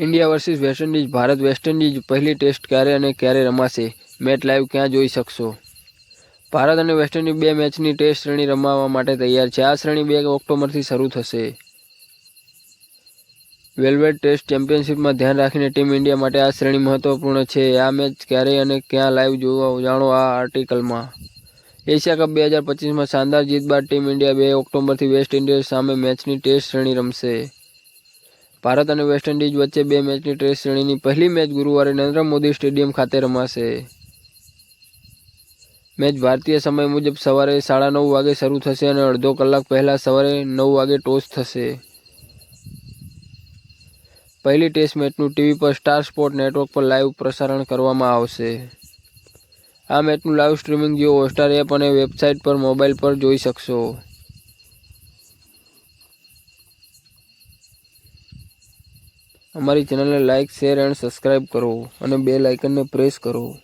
India versus West Indies, Bharat West Indies પહેલી test ક્યારે અને ક્યારે રમાશે? મેચ લાઈવ ક્યાં જોઈ શકશો? ભારત અને વેસ્ટ ઇન્ડિઝ બે મેચની ટેસ્ટ શ્રેણી રમાવવા માટે તૈયાર છે. આ શ્રેણી બે ઓક્ટોબરથી શરૂ થશે. વેલ્વેટ ટેસ્ટ ચેમ્પિયનશિપમાં ધ્યાન રાખીને ટીમ ઇન્ડિયા માટે આ શ્રેણી મહત્વપૂર્ણ છે. આ મેચ ક્યારે અને ક્યાં લાઈવ જોવા જાણો આ આર્ટિકલમાં. એશિયા કપ બે હજાર પચીસમાં શાનદાર જીત બાદ ટીમ ઇન્ડિયા બે ઓક્ટોબરથી વેસ્ટ ઇન્ડિઝ સામે મેચની ટેસ્ટ શ્રેણી રમશે. ભારત અને વેસ્ટ ઇન્ડિઝ વચ્ચે બે મેચની ટેસ્ટ શ્રેણીની પહેલી મેચ ગુરુવારે નરેન્દ્ર મોદી સ્ટેડિયમ ખાતે રમાશે. મેચ ભારતીય સમય મુજબ સવારે સાડા નવ વાગે શરૂ થશે અને અડધો કલાક પહેલાં સવારે નવ વાગે ટોસ થશે. પહેલી ટેસ્ટ મેચનું ટીવી પર સ્ટાર સ્પોર્ટ નેટવર્ક પર લાઈવ પ્રસારણ કરવામાં આવશે. આ મેચનું live streaming Jio Hotstar app અને વેબસાઇટ પર, મોબાઈલ પર જોઈ શકશો. અમારી ચેનલને લાઇક શેર એન્ડ સબસ્ક્રાઇબ કરો અને બેલ આઇકનને પ્રેસ કરો.